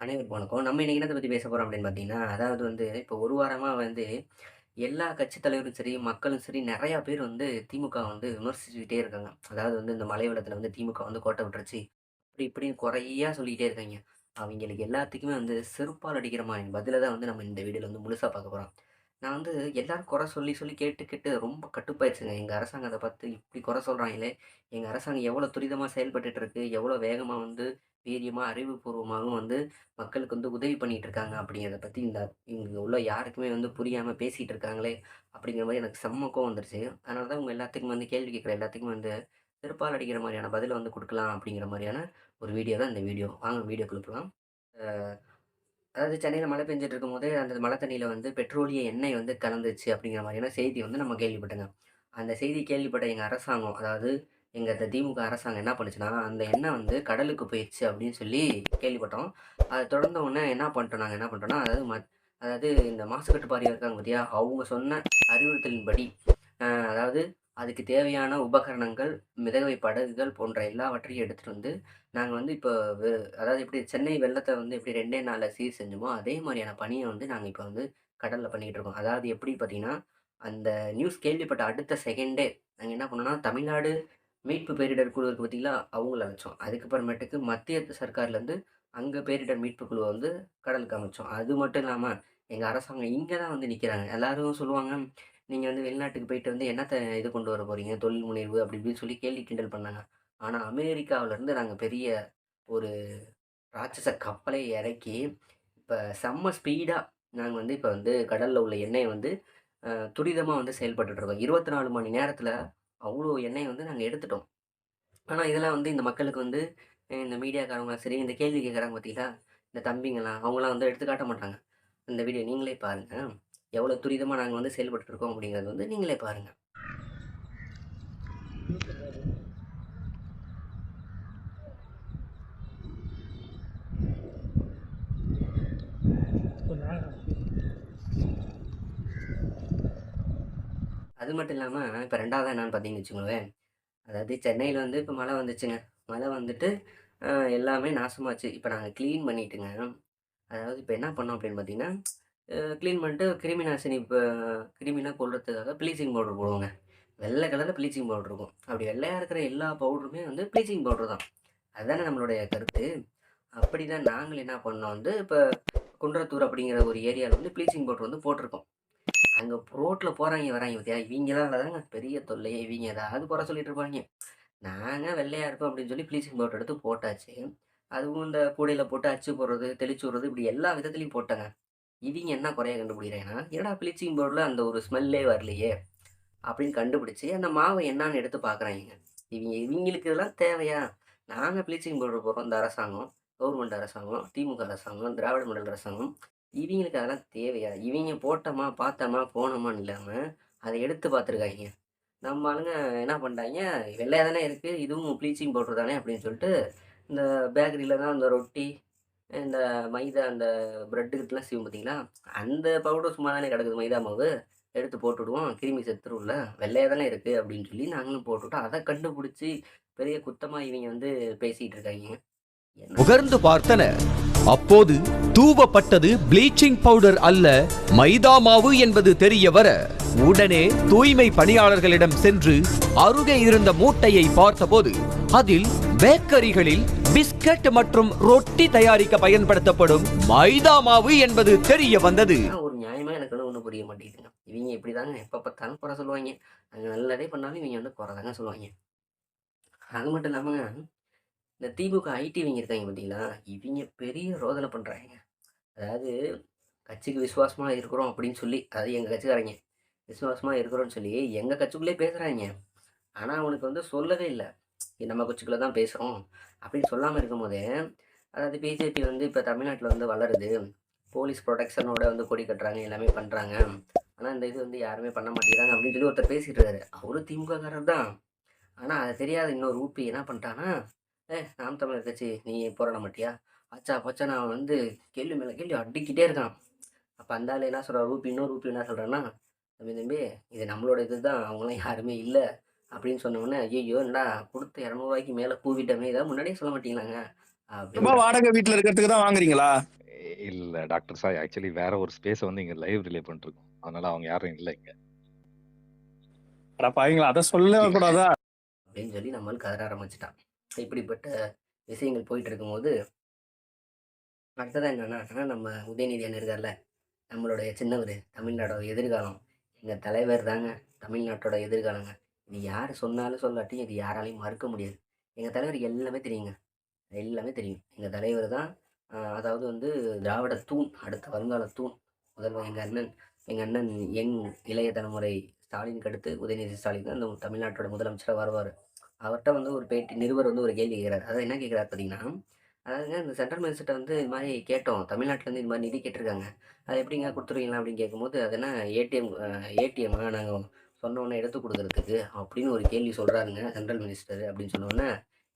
அனைவருக்கும் வணக்கம். நம்ம இன்னைக்கு என்னத்தை பற்றி பேச போகிறோம் அப்படின்னு பார்த்தீங்கன்னா, அதாவது வந்து இப்போ ஒரு வாரமாக வந்து எல்லா கட்சி தலைவரும் சரி, மக்களும் சரி நிறையா பேர் வந்து திமுக வந்து விமர்சிச்சுக்கிட்டே இருக்காங்க. அதாவது வந்து இந்த மலை வெள்ளத்தில வந்து திமுக வந்து கோட்டை விட்டுருச்சு. அப்படி இப்படின்னு குறையா சொல்லிக்கிட்டே இருக்காங்க அவங்களுக்கு எல்லாத்துக்குமே வந்து செருப்பால் அடிக்கிற மாதிரி பதில தான் வந்து நம்ம இந்த வீடியோவில் வந்து முழுசாக பார்க்க போகிறோம் நான் வந்து எல்லாரும் குறை சொல்லி சொல்லி கேட்டு கேட்டு ரொம்ப கட்டுப்பாயிடுச்சுங்க எங்கள் அரசாங்கம் அதை பார்த்து இப்படி குறை சொல்கிறாங்களே எங்கள் அரசாங்கம் எவ்வளோ துரிதமாக செயல்பட்டுட்டு இருக்கு, எவ்வளோ வேகமாக வந்து வீரியமாக அறிவுபூர்வமாகவும் வந்து மக்களுக்கு வந்து உதவி பண்ணிகிட்டு இருக்காங்க அப்படிங்கிறத பற்றி இந்த இங்கே உள்ள யாருக்குமே வந்து புரியாமல் பேசிகிட்டு இருக்காங்களே! அப்படிங்கிற மாதிரி எனக்கு செம்மக்கம் வந்துருச்சு. அதனால தான் உங்கள் எல்லாத்துக்கும் வந்து கேள்வி கேட்குற எல்லாத்துக்கும் வந்து திருப்பால் அடிக்கிற மாதிரியான பதிலை வந்து கொடுக்கலாம் அப்படிங்கிற மாதிரியான ஒரு வீடியோ தான் இந்த வீடியோ. வாங்க வீடியோ கொடுக்கலாம் அதாவது சென்னையில் மழை பெஞ்சிட்டு இருக்கும்போது, அந்த மழை தண்ணியில் வந்து பெட்ரோலிய எண்ணெய் வந்து கலந்துச்சு அப்படிங்கிற மாதிரியான செய்தி வந்து நம்ம கேள்விப்பட்டோங்க. அந்த செய்தி கேள்விப்பட்ட எங்கள் அரசாங்கம், அதாவது எங்கள் இந்த திமுக அரசாங்கம் என்ன பண்ணுச்சுன்னா, அந்த எண்ணெய் வந்து கடலுக்கு போயிடுச்சு அப்படின்னு சொல்லி கேள்விப்பட்டோம். அதை தொடர்ந்த உடனே என்ன பண்ணிட்டோம் நாங்கள் என்ன பண்ணிட்டோம்னா, அதாவது மத் அதாவது இந்த மாசு இருக்காங்க பார்த்தியா, அவங்க சொன்ன அறிவுறுத்தலின்படி, அதாவது அதுக்கு தேவையான உபகரணங்கள், மிதவை படகுகள் போன்ற எல்லாவற்றையும் எடுத்துகிட்டு வந்து, நாங்கள் வந்து இப்போ அதாவது எப்படி சென்னை வெள்ளத்தை வந்து எப்படி ரெண்டே நாளில் சீர் செஞ்சோமோ, அதே மாதிரியான பணியை வந்து நாங்கள் இப்போ வந்து கடலில் பண்ணிக்கிட்டு இருக்கோம். அதாவது எப்படி பார்த்தீங்கன்னா, அந்த நியூஸ் கேள்விப்பட்ட அடுத்த செகண்டே நாங்கள் என்ன பண்ணோம்னா, தமிழ்நாடு மீட்பு பேரிடர் குழு இருக்கு பார்த்தீங்களா, அவங்கள அமைச்சோம் அதுக்கப்புறமேட்டுக்கு மத்திய சர்க்கார்லேருந்து அங்கே பேரிடர் மீட்பு குழு வந்து கடலுக்கு அமைச்சோம் அது மட்டும் இல்லாமல் எங்கள் அரசாங்கம் இங்கே தான் வந்து நிற்கிறாங்க எல்லோரும் சொல்லுவாங்க, நீங்கள் வந்து வெளிநாட்டுக்கு போயிட்டு வந்து என்னத்தை இது கொண்டு வர போகிறீங்க தொழில் முனைவு" அப்படி இப்படின்னு சொல்லி கேள்வி கிண்டல் பண்ணாங்க. ஆனால் அமெரிக்காவிலேருந்து நாங்கள் பெரிய ஒரு ராட்சச கப்பலை இறக்கி, இப்போ செம்ம ஸ்பீடாக நாங்கள் வந்து இப்போ வந்து கடலில் உள்ள எண்ணெயை வந்து துரிதமாக வந்து செயல்பட்டுருக்கோம் இருபத்தி நாலு மணி நேரத்தில் அவ்வளோ எண்ணெயை வந்து நாங்கள் எடுத்துட்டோம். ஆனால் இதெல்லாம் வந்து இந்த மக்களுக்கு வந்து இந்த மீடியாக்காரங்க சரி, இந்த கேள்வி கேட்குறாங்க பார்த்தீங்களா, இந்த தம்பிங்களாம் அவங்களாம் வந்து எடுத்து காட்ட மாட்டாங்க. இந்த வீடியோ நீங்களே பாருங்கள் எவ்வளோ துரிதமாக நாங்கள் வந்து செயல்பட்டுருக்கோம் அப்படிங்கிறது வந்து நீங்களே பாருங்கள் அது மட்டும் இல்லாமல் இப்போ ரெண்டாவது என்னன்னு பார்த்தீங்கன்னு வச்சுக்கோங்களேன், அதாவது சென்னையில் வந்து இப்போ மழை வந்துச்சுங்க. மழை வந்துட்டு எல்லாமே நாசமாச்சு. இப்போ நாங்கள் க்ளீன் பண்ணிட்டுங்க, அதாவது இப்போ என்ன பண்ணோம் அப்படின்னு பார்த்தீங்கன்னா, க்ளீன் பண்ணிட்டு கிருமி நாசினி இப்போ கிருமிலாம் கொள்றதுக்காக ப்ளீச்சிங் பவுடர் போடுவோங்க. வெள்ளை கலரில் ப்ளீச்சிங் பவுடர் இருக்கும். அப்படி வெள்ளையாக இருக்கிற எல்லா பவுடருமே வந்து ப்ளீச்சிங் பவுடர் தான். அதுதானே நம்மளுடைய கருத்து. அப்படிதான் நாங்களும் என்ன பண்ணோம் வந்து, இப்போ குன்றத்தூர் அப்படிங்கிற ஒரு ஏரியாவில் வந்து ப்ளீச்சிங் பவுடர் வந்து போட்டிருக்கோம். அங்கே ரோட்டில் போகிறாங்க வராங்க பார்த்தியா, இவங்கெல்லாம் தாங்க பெரிய தொல்லையே. இவங்க ஏதாவது குறை சொல்லிட்டு இருப்பாய்ங்க. நாங்கள் வெள்ளையாக இருப்போம் அப்படின்னு சொல்லி ப்ளீச்சிங் பவுடர் எடுத்து போட்டாச்சு. அதுவும் இந்த கூடையில் போட்டு அச்சு போடுறது, தெளிச்சு விடுறது இப்படி எல்லா விதத்துலையும் போட்டேங்க. இவங்க என்ன குறைய கண்டுபிடிக்கிறாங்கன்னா, "என்னடா ப்ளீச்சிங் பவுடரில் அந்த ஒரு ஸ்மெல்லே வரலையே" அப்படின்னு கண்டுபிடிச்சி அந்த மாவை என்னான்னு எடுத்து பார்க்குறாங்க இவங்க இவங்களுக்கு இதெல்லாம் தேவையா? நாங்கள் ப்ளீச்சிங் பவுடர் போடுறோம் இந்த அரசாங்கம், கவர்மெண்ட் அரசாங்கம், திமுக அரசாங்கம், திராவிட மண்டல் அரசாங்கம். இவங்களுக்கு அதெல்லாம் தேவையா? இவங்க போட்டோமா, பார்த்தோமா, போனோமான்னு இல்லாமல் அதை எடுத்து பார்த்துருக்காய்ங்க. நம்ம ஆளுங்க என்ன பண்ணுறாங்க வெள்ளையாக தானே இருக்குது இதுவும் ப்ளீச்சிங் பவுடர் தானே" அப்படின்னு சொல்லிட்டு, இந்த பேக்கரியில் தான் இந்த ரொட்டி, இந்த மைதா அந்த ப்ரெட்டுக்கிட்டலாம் கிட்டலாம் சீவும் பார்த்தீங்களா, அந்த பவுடர் சும்மா தானே கிடக்குது மைதா மாவு. எடுத்து போட்டுவிடுவோம் கிருமி செத்துருவில் வெள்ளையாக தானே இருக்குது அப்படின்னு சொல்லி நாங்களும் போட்டுவிட்டோம். அதை கண்டுபிடிச்சி பெரிய குத்தமாக இவங்க வந்து பேசிகிட்டு இருக்காங்க. உகர்ந்து பார்த்தன. பார்த்தனர் அப்போது தூவப்பட்டது ப்ளீச்சிங் பவுடர் அல்ல மைதா மாவு என்பது தெரிய வர உடனே தூய்மை பணியாளர்களிடம் சென்று அருகே இருந்த மூட்டையை பார்த்தபோது அதில் பேக்கரிகளில் பிஸ்கட் மற்றும் ரொட்டி தயாரிக்க பயன்படுத்தப்படும் மைதா மாவு என்பது தெரிய வந்தது. ஒரு நியாயமா எனக்கு வந்து புரிய மாட்டேங்குதுங்க. இவங்க இப்படிதாங்க. எப்ப பார்த்தாலும் குறை சொல்லுவாங்க. நாங்க நல்லதே பண்ணாலும் இவங்க வந்து குறை தாங்க அது மட்டும் இல்லாமங்க, இந்த திமுக ஐடி இவங்க இருக்காங்க பார்த்தீங்களா, இவங்க பெரிய ரோதனை பண்ணுறாங்க அதாவது கட்சிக்கு விசுவாசமா இருக்கிறோம் அப்படின்னு சொல்லி, அதாவது எங்க கட்சிக்காரங்க, விசுவாசமா இருக்கிறோம்னு சொல்லி எங்க கட்சிக்குள்ளேயே பேசுறாய்ங்க. ஆனா அவனுக்கு வந்து சொல்லவே இல்லை. நம்ம கட்சிக்குள்ள தான் பேசுகிறோம் அப்படின்னு சொல்லாமல் இருக்கும்போதே, அதாவது பிஜேபி வந்து இப்போ தமிழ்நாட்டில் வந்து வளருது. போலீஸ் ப்ரொடெக்ஷனோட வந்து கொடி கட்டுறாங்க, எல்லாமே பண்ணுறாங்க ஆனால் இந்த இது வந்து யாருமே பண்ண மாட்டேங்கிறாங்க அப்படின்னு சொல்லி ஒருத்தர் பேசிட்டு இருக்காரு. அவரும் திமுககாரர் தான். ஆனால் அது தெரியாத இன்னொரு ஊப்பி என்ன பண்ணிட்டான்னா, ஏ நாம் தமிழர் கட்சி நீ போராட மாட்டியா?" ஆச்சா போச்சா நான் வந்து கேள்வி மேலே கேள்வி அடிக்கிட்டே இருக்கான். அப்போ அந்த என்ன சொல்றாரு, ரூபி இன்னொரு ரூபி என்ன சொல்கிறேன்னா "தம்பி தம்பி இது நம்மளோட இதுதான். அவங்களாம் யாருமே இல்லை அப்படின்னு சொன்ன உடனே, "ஐயய்யோ! என்னடா குடுத்த. 200க்கு மேல கூவிட்டோமே, இத முன்னாடியே சொல்ல மாட்டீங்களாங்க?" வாடகை வீட்ல இருக்கிறதுக்கு தான் வாங்குறீங்களா? இல்ல டாக்டர் சாய் ஆக்சுவலி வேற ஒரு ஸ்பேஸ வந்து இங்க லைவ் ரிலே பண்ணிருக்கோம் அதனால அவங்க யாரும் இல்ல இங்க. அட பாவீங்களா அதை சொல்ல கூடாதா? அப்படின்னு சொல்லி நம்மளுக்கு கதற ஆரம்பிச்சிட்டான். இப்படிப்பட்ட விஷயங்கள் போயிட்டு இருக்கும்போது அடுத்ததான் என்னன்னா நம்ம உதயநிதி அண்ணன் இருக்கார்ல நம்மளுடைய சின்னவர் தமிழ்நாடோட எதிர்காலம். எங்கள் தலைவர் தாங்க தமிழ்நாட்டோட எதிர்காலங்க. இது யார் சொன்னாலும் சொல்லாட்டியும் இது யாராலையும் மறுக்க முடியாது. எங்கள் தலைவர் எல்லாமே தெரியுங்க. எல்லாமே தெரியும். எங்கள் தலைவர் தான் அதாவது வந்து திராவிட தூண் அடுத்த வருங்கால தூண். முதல்வர் எங்கள் அண்ணன். எங்கள் அண்ணன் எங் இளைய தலைமுறை ஸ்டாலினுக்கு அடுத்து உதயநிதி ஸ்டாலின் தான் இந்த தமிழ்நாட்டோட முதலமைச்சராக வருவார். அவர்கிட்ட வந்து ஒரு பேட்டி நிருபர் வந்து ஒரு கேள்வி கேட்குறாரு அதாவது என்ன கேட்குறாரு பார்த்தீங்கன்னா அதாவதுங்க இந்த சென்ட்ரல் மினிஸ்டர்கிட்ட வந்து இது மாதிரி கேட்டோம். தமிழ்நாட்டிலேருந்து இது மாதிரி நிதி கேட்டிருக்காங்க. அது எப்படிங்க கொடுத்துருவீங்களா அப்படின்னு கேட்கும்போது அது என்ன ஏடிஎம் ஏடிஎம்மா? நாங்கள் சொன்னோன்னே எடுத்து கொடுக்குறதுக்கு அப்படின்னு ஒரு கேள்வி சொல்கிறாருங்க சென்ட்ரல் மினிஸ்டர் அப்படின்னு சொன்னோன்னே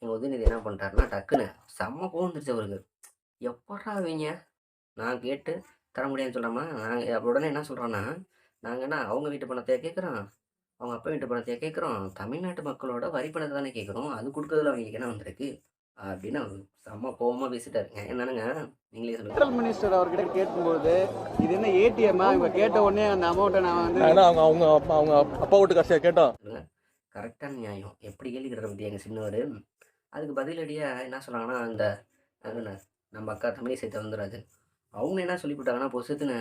எங்கள் உதயநிதி என்ன பண்ணிட்டாருன்னா டக்குன்னு செம்ம கோவம் வந்துருச்சு அவருக்கு. எப்படா அவங்க நான் கேட்டு தர முடியாதுன்னு சொல்லாமா நாங்கள் உடனே என்ன சொல்கிறோன்னா நாங்கள் என்ன அவங்க வீட்டு பணத்தையே கேட்குறோம்? அவங்க அப்பா வீட்டு பணத்தையே கேட்குறோம்? தமிழ்நாட்டு மக்களோட வரி பணத்தை தானே கேட்குறோம்? அது கொடுக்குறதுல அவங்களுக்கு என்ன வந்திருக்கு? அப்படின்னு செம்ம கோவமாக பேசிட்டாருங்க. என்னனுங்க நீங்களே சொல்லுங்க. சென்ட்ரல் மினிஸ்டர் அவர்கிட்ட கேட்கும்போது இது என்ன ஏடிஎம்மா இவங்க கேட்ட உடனே அந்த அமௌண்ட்டை நான் வந்து ஏன்னா அவங்க அவங்க அப்பா அவங்க அப்பா வீட்டு கடைசியா கேட்டோம். சொல்லுங்க. கரெக்டான நியாயம். எப்படி கேள்வி கேட்குற பற்றி எங்கள் சின்னவர்? அதுக்கு பதிலடியாக என்ன சொன்னாங்கன்னா அந்த நம்ம அக்கா தமிழிசை தந்துராஜன் அவங்க என்ன சொல்லிவிட்டாங்கன்னா பொசுத்துன்னு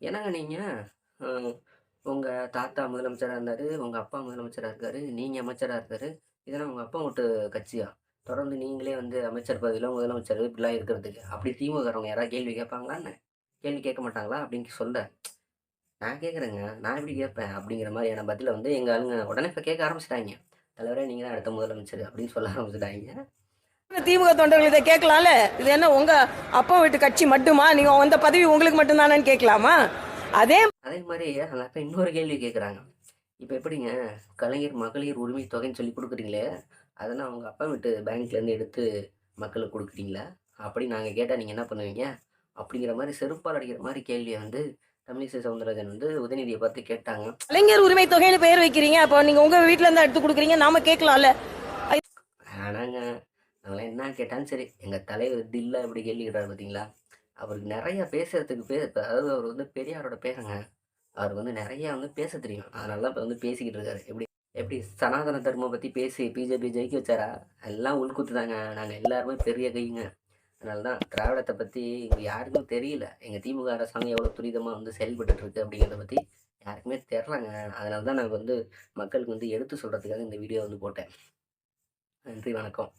என்னங்க நீங்கள் உங்கள் தாத்தா முதலமைச்சராக இருந்தார் உங்கள் அப்பா முதலமைச்சராக இருக்காரு நீங்கள் அமைச்சராக இருக்காரு இதெல்லாம் உங்கள் அப்பா வீட்டு கட்சியா? தொடர்ந்து நீங்களே வந்து அமைச்சர் பதவியில் முதலமைச்சர் இப்படிலாம் இருக்கிறதுக்கு. அப்படி திமுகறவங்க யாராவது கேள்வி கேட்பாங்களா என்ன? கேள்வி கேட்க மாட்டாங்களா? அப்படின்னு சொல்ல. நான் கேட்குறேங்க. நான் எப்படி கேட்பேன்? அப்படிங்கிற மாதிரியான பதிலை வந்து எங்கள் ஆளுங்க உடனே இப்போ கேட்க ஆரம்பிச்சிட்டாங்க. தலைவரே நீங்கள் தான் அடுத்த முதலமைச்சர் அப்படின்னு சொல்ல ஆரம்பிச்சிட்டாங்க. திமுக தொண்டர்கள் இதை கேட்கலாம்ல? இது என்ன உங்க அப்பா வீட்டு கட்சி மட்டுமா? நீங்க அந்த பதவி உங்களுக்கு மட்டும்தானு கேட்கலாமா? அதே அதே மாதிரி அந்த அக்கா இன்னொரு கேள்வி கேட்குறாங்க. இப்போ எப்படிங்க? கலைஞர் மகளிர் உரிமை தொகைன்னு சொல்லி கொடுக்குறீங்களே அதெல்லாம் அவங்க அப்பா வீட்டு பேங்க்லேருந்து எடுத்து மக்களுக்கு கொடுக்குறீங்களா அப்படி நாங்கள் கேட்டால் நீங்கள் என்ன பண்ணுவீங்க? அப்படிங்கிற மாதிரி செருப்பால் அடிக்கிற மாதிரி கேள்வியை வந்து தமிழிசை சவுந்தரராஜன் வந்து உதயநிதியை பார்த்து கேட்டாங்க. கலைஞர் உரிமை தொகைன்னு பேர் வைக்கிறீங்க. அப்போ நீங்க உங்க வீட்ல இருந்து எடுத்து கொடுக்குறீங்க. நாம கேட்கலாம்ல. ஆனாங்க அவங்களாம் என்ன கேட்டாலும் சரி. எங்கள் தலைவர் தில்லா இப்படி கேள்வி கேட்டார் பார்த்தீங்களா அவருக்கு நிறைய பேசுறதுக்கு பே அதாவது அவர் வந்து பெரியாரோட பேருங்க. அவருக்கு வந்து நிறைய வந்து பேச தெரியும். அதனால தான் இப்போ வந்து பேசிக்கிட்டு இருக்காரு. எப்படி எப்படி சனாதன தர்மம் பற்றி பேசி பிஜேபி ஜெயிக்க வச்சாரா? எல்லாம் உள்குத்து தாங்க நாங்கள் எல்லாருமே பெரிய கைங்க. அதனால தான் திராவிடத்தை பற்றி இங்கே யாருக்கும் தெரியல. எங்கள் திமுக அரசாங்கம் எவ்வளோ துரிதமாக வந்து செயல்பட்டுருக்கு அப்படிங்கிறத பற்றி யாருக்குமே தெரிலங்க அதனால தான் நாங்கள் வந்து மக்களுக்கு வந்து எடுத்து சொல்கிறதுக்காக இந்த வீடியோ வந்து போட்டேன். நன்றி வணக்கம்.